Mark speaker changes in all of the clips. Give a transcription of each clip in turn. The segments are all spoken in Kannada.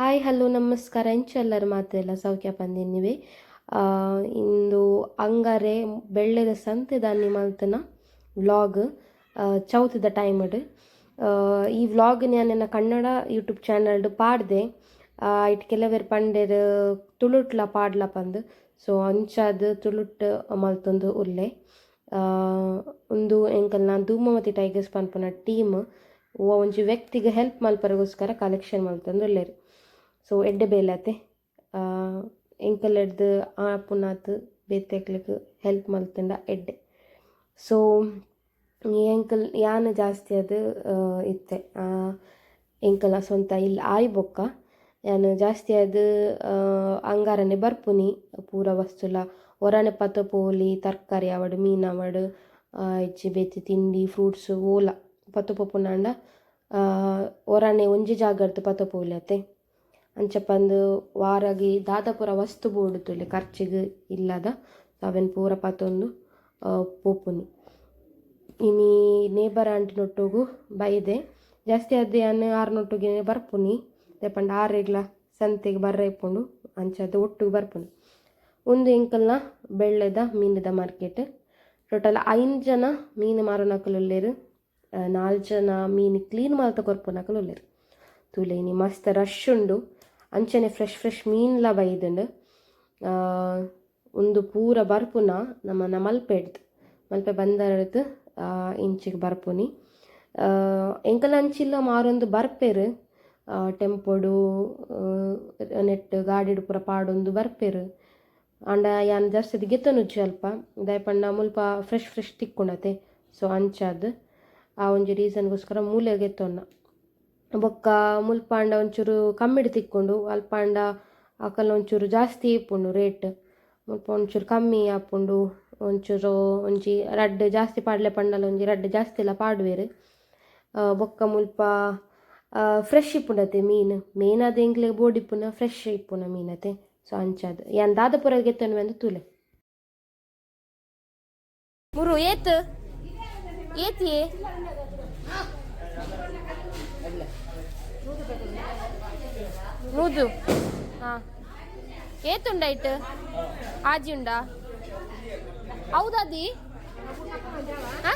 Speaker 1: ಹಾಯ್, ಹಲೋ, ನಮಸ್ಕಾರ. ಎಂಚೆಲ್ಲರ ಮಾತೆಲ್ಲ ಸೌಖ್ಯ ಪಂದಿನಿವೆ ಇಂದು ಅಂಗಾರೆ ಬೆಳ್ಳೆದ ಸಂತೆದ ದಾನಿ ಮಲ್ತನ ವ್ಲಾಗ್ ಚೌತಿದ ಟೈಮ್ ಈ ವ್ಲಾಗ್ ನಾನು ಕನ್ನಡ ಯೂಟ್ಯೂಬ್ ಚಾನಲ್ ಪಾಡ್ದೆ. ಇಟ್ ಕೆಲವೆರ್ ಪಂಡೆರ್ ತುಳುಟ್ಲ ಪಾಡ್ಲ ಪಂದ್. ಸೊ ಅಂಚಾದ ತುಳುಟ್ ಮಲ್ತೊಂದು ಉಲ್ಲೆ. ಒಂದು ಎಂಕಲ್ ನಾನು ಧೂಮವತಿ ಟೈಗರ್ಸ್ ಪನ್ಪುನ ಟೀಮ್ ಒಂಜಿ ವ್ಯಕ್ತಿಗೆ ಹೆಲ್ಪ್ ಮಲ್ಪರಗೋಸ್ಕರ ಕಲೆಕ್ಷನ್ ಮಲ್ತೊಂದು ಉಲ್ಲೆರ್. ಸೊ ಎಡ್ಡೆ ಬೇಲತೆ ಎಂಕಲ್ ಎಡ್ದು ಆಪುನಾತ್ ಬೇತೆಕ್ಲಿಗ್ ಹೆಲ್ಪ್ ಮಲ್ತಂಡ ಎಡ್ಡೆ ಸೊ ಎಂಕಲ್ ಯಾನ್ ಜಾಸ್ತಿ ಅದು ಇತ್ತೆ ಎಂಕಲ್ನ ಸ್ವಂತ ಇಲ್ಲಿ ಆಯ್ ಬೊಕ್ಕ ಯಾನ್ ಜಾಸ್ತಿ ಅದು ಅಂಗಾರನೆ ಬರ್ಪುನಿ ಪೂರ ವಸ್ತುಲ ಒರಾನೆ ಪತ್ತ ಪೋಲಿ ತರಕಾರಿ ಆವಡ್ ಮೀನ್ ಆವಡ್ ಇಜ್ಜಿ ಬೇತೆ ತಿಂಡಿ ಫ್ರೂಟ್ಸ್ ಓಲ ಪತ್ತ ಪೋಪುನಾಂಡ ಒರಾನೆ ಒಂಜಿ ಜಾಗರ್ದು ಪತ್ತ ಪೋಲಿ ಅತೆ ಅಂಚ ಪಂದ್ ವಾರಗಿ ಪೂರ ವಸ್ತು ಬೋಡುತ್ತುಲೆ ಖರ್ಚಿಗ್ ಇಲ್ಲದ ಅವೆನ್ ಪೂರ ಪಾತೊಂದು ಪೋಪುನಿ. ಇನಿ ನೇಬರ್ ಆಂಟಿನೊಟ್ಟುಗು ಬೈದೆ, ಜಾಸ್ತಿ ಅದೇ ಅನ್ನ ಆರು ಆರ್ನೊಟ್ಟುಗೆ ಬರ್ಪುನಿ ದೆಪಂಡ ಆರೆಗ್ಲ ಸಂತೆಗೆ ಬರ್ರೆ ಇಪ್ಪುಂಡು ಅಂಚ ಅದು ಒಟ್ಟಿಗೆ ಬರ್ಪುನಿ. ಒಂದು ಎಂಕಲ್ನ ಬೆಳ್ಳೆದ ಮೀನದ ಮಾರ್ಕೆಟ್. ಟೋಟಲ್ ಐದು ಜನ ಮೀನು ಮಾರೋನಕಲುಲ್ಲೇರು ನಾಲ್ಕು ಜನ ಮೀನು ಕ್ಲೀನ್ ಮಾಡ್ತಾ ಕೊರ್ಪುನಕಲುಲ್ಲೇರು. ತೂಲೆ ಇನಿ ಮಸ್ತ್ ರಶ್ ಉಂಡು. ಅಂಚನೆ ಫ್ರೆಶ್ ಫ್ರೆಶ್ ಮೀನ್ಲ ಬೈದುಂಡು ಉಂದು ಪೂರ ಬರ್ಪುನ ನಮ್ಮ ಮಲ್ಪೆಡ್ದು, ಮಲ್ಪೆ ಬಂದರದ್ದು ಇಂಚಿಗೆ ಬರ್ಪುನಿ. ಎಂಕಲ್ ಅಂಚಿಲ್ಲ ಮಾರೊಂದು ಬರ್ಪೆರ್ ಟೆಂಪೊಡು ನೆಟ್ ಗಾಡಿಡು ಪೂರ ಪಾಡೊಂದು ಬರ್ಪೆರ್. ಆಂಡ ಯಾನ್ ಜಾಸ್ತಿ ಗೆತ್ತನುಜ್ಜಿ ಅಲ್ಪ ದಯಪಂಡ ಮುಲ್ಪ ಫ್ರೆಶ್ ಫ್ರೆಶ್ ತಿಕ್ಕೊಂಡತೆ. ಸೊ ಅಂಚಾದ್ ಆ ಒಂಜಿ ರೀಸನ್ಗೋಸ್ಕರ ಮೂಲೆ ಗೆತ್ತೊನ್ನ. ಬೊಕ್ಕ ಮುಲ್ಪಾಂಡ ಒಂಚೂರು ಕಮ್ಮಿಡ್ ತಿಕ್ಕೊಂಡು, ಅಲ್ಪಾಂಡ ಅಕಲ್ನ ಒಂಚೂರು ಜಾಸ್ತಿ ಇಪ್ಪುಂಡು ರೇಟ್ ಮುಲ್ಪ ಒಂಚೂರು ಕಮ್ಮಿ ಆಪುಂಡು ಒಂಚೂರು ಒಂಜಿ ರಡ್ಡ್ ಜಾಸ್ತಿ ಪಾಡ್ಲೆ ಪಂಡಲ ಒಂಜಿ ರಡ್ಡ್ ಜಾಸ್ತಿ ಎಲ್ಲ ಪಾಡ್ವೆರ್. ಬೊಕ್ಕ ಮುಲ್ಪ ಫ್ರೆಶ್ ಇಪ್ಪುಂಡತೆ ಮೀನು. ಮೀನ್ ಅದು ಎಂಗ್ಲೆ ಬೋರ್ಡ್ ಇಪ್ಪುನ ಫ್ರೆಶ್ ಇಪ್ಪುನ ಮೀನತೆ. ಸೊ ಅಂಚಾದ್. ಯಾನ್ ದಾದಪುರ ಗೆತ್ತನು ಎಂದು ತುಲೆ. ಮುರು, ಏತ್? ಏತಿ? ನೂದು ಹಾ ಏತುಂಡ ಇಟ್ ಆಜಿ ಉಂಡ ಹೌದಾದಿ ಹಾ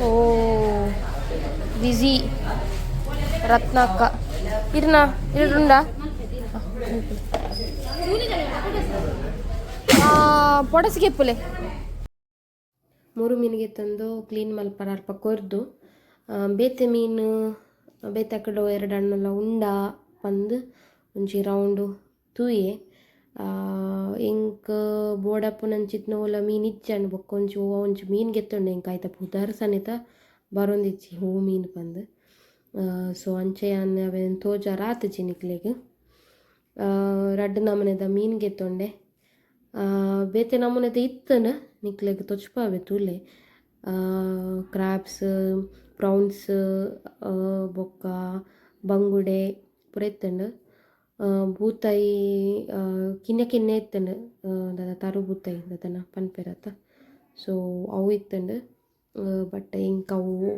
Speaker 1: ಓ ಬಿಜಿ ರತ್ನಕ್ಕ ಇರ್ನ ಇರುಂಡ ಪೊಡಸಿಗೆ ಪುಲೆ. ಮೂರು ಮೀನಿಗೆ ತಂದು ಕ್ಲೀನ್ ಮಲ್ಪರ ಅಲ್ಪ ಕೊರ್ದು ಬೇತೆ ಮೀನು, ಬೇತೆ ಕಡೆ ಎರಡು ಹಣ್ಣೆಲ್ಲ ಉಂಡ ಬಂದು ಒಂಜಿ ರೌಂಡು ತೂಯೆ ಎಂಕ್ ಬೋಡಪ್ಪುನಂಚಿತ್ ನೋಲ ಮೀನು ಇಜ್ಜಂಡು ಬೊಕ್ಕ ಒಂಜಿ ಹೂವು ಒಂಜಿ ಮೀನು ಗೆತ್ತೊಂಡು ಎಂಕ್ ಆಯ್ತ ಪುದರ್ ಸನೇತ ಬರೊಂದಿಜ್ಜಿ ಹೂ ಮೀನು ಬಂದು ಸೊ ಅಂಚೆ ಅನ್ನ ಅವೆನ್ ತೋಜ ರಾತಜಿ ನಿಕ್ಲೆಗ್. ರಡ್ಡ್ ನಮೂನೆದ ಮೀನು ಗೆತ್ತೊಂಡೆ ಬೇತೆ ನಮೂನೆದ ಇತ್ತನ ನಿಕ್ಲೆಗ್ ತೊಚ್ಪಾವೆ ತೂಲೆ. ಕ್ರಾಪ್ಸ್ ಪ್ರೌನ್ಸ್ ಬೊಕ್ಕ, ಬಂಗುಡೆ, ಪೂರ ಇತ್ತಂಡು ಬೂತಾಯಿ ಕಿನ್ನ ಕಿನ್ನೆ ಇತ್ತಂಡು ದಾದ ತರು ಬೂತಾಯಿ ದಾದನ ಪನ್ಪೆರತ್ತ ಸೊ ಅವು ಇತ್ತಂಡು ಬಟ್ ಇಂಕ, ಅವು.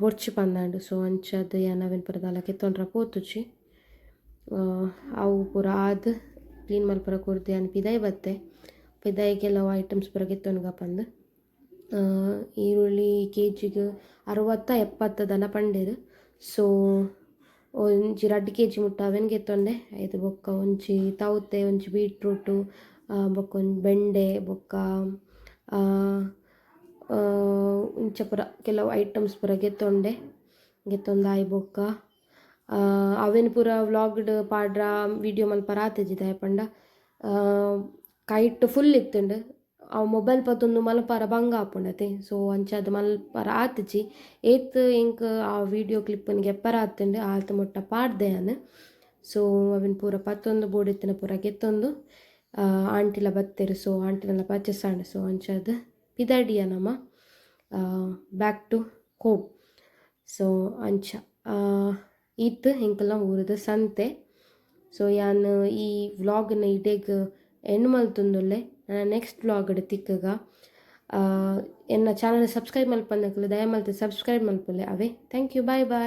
Speaker 1: ಬೊರ್ಚಿ ಪಂದಾಂಡು ಸೊ ಅಂಚದ ಯಾನವೇನು ಪರದಾಲ ಕೆತ್ತೊಂಡ್ರ ಪೋತುಚಿ ಅವು ಪೂರ ಆದ್ ಕ್ಲೀನ್ ಮಲ್ಪರ ಕೊರ್ದು ಯಾನ್ ಪಿದಾಯಿ ಬತ್ತೆ ಪಿದಾಯಿ ಕೆಲವು ಐಟಮ್ಸ್ ಪೂರ ಗೆತ್ತೊನ್ಗ ಪಂದ್. ಆ, ಈರುಳ್ಳಿ ಕೆ ಜಿಗೆ ಅರವತ್ತ ಎಪ್ಪತ್ತು ದನ ಪಂಡೇರು ಸೊ ಒಂಜಿ ರಡ್ಡ್ ಕೆ ಜಿ ಮುಟ್ಟ ಅವೆನ್ ಗೆತ್ತೊಂಡೆ ಐದು ಬೊಕ್ಕ ಒಂಜಿ ತೌತೆ ಒಂಜಿ ಬೀಟ್ರೂಟು ಬೊಕ್ಕ ಒಂಜಿ ಬೆಂಡೆ ಬೊಕ್ಕ ಇಂಚ ಪೂರ ಕೆಲವು ಐಟಮ್ಸ್ ಪೂರ ಗೆತ್ತೊಂಡೆ ಗೆತ್ತೊಂದು ಆಯ್ ಬೊಕ್ಕ. ಅವೆನ್ ಪೂರ ವ್ಲಾಗ್ಡ್ ಪಾಡ್ರ ವಿಡಿಯೋ ಮಲ್ಪರ ದಾಯೆ ಪಂಡ. ಕೈಟ್ ಫುಲ್ ಇತ್ತುಂಡು. ಅವು ಮೊಬೈಲ್ ಪತ್ತೊಂದು ಮಲ್ಪರ ಬಂಗ ಆಪುಂಡತೆ. ಸೊ, ಅಂಚಾದ್ ಮಲ್ಪರ ಆತಜಿ ಏತ್ ಎಂಕ್ ಆ ವಿಡಿಯೋ ಕ್ಲಿಪ್ಪುನ್ಗೆ ಎಪ್ಪರ ಆತುಂಡು ಮೊಟ್ಟ ಪಾಡ್ದೆ ನಾನು ಸೊ, ಅವೆನ್ ಪೂರ ಪತ್ತೊಂದು ಬೋಡಿತ್ತಿನ ಪೂರ ಗೆತ್ತೊಂದು. ಆಂಟಿಲ ಬತ್ತೆರು, ಸೊ, ಆಂಟಿನೆಲ್ಲ ಪರ್ಚೇಸಾಂಡ್ ಸೊ, ಅಂಚಾದ್ ಪಿದಾಡಿಯ ನಮ್ಮ ಬ್ಯಾಕ್ ಟು ಹೋಮ್ ಸೊ, ಅಂಚ ಆ, ಹೆಂಕಲ್ಲ ಊರದ ಸಂತೆ. ಸೊ ಯಾನು ಈ ವ್ಲಾಗನ್ನ ಇಡೇಗ್ ಎಂಡ್ ಮಲ್ತೊಂದುಲ್ಲೆ ನನ್ನ ನೆಕ್ಸ್ಟ್ ವ್ಲಾಗ್ ತಿಕ್ಕಗ. ಎನ್ನ ಚಾನಲ್ ಸಬ್ಸ್ಕ್ರೈಬ್ ಮಲ್ಪಂದಕ್ಲು ದಯಮಲ್ತು ಸಬ್ಸ್ಕ್ರೈಬ್ ಮಲ್ಪಲ್ಲೆ ಅವೇ. Thank you bye bye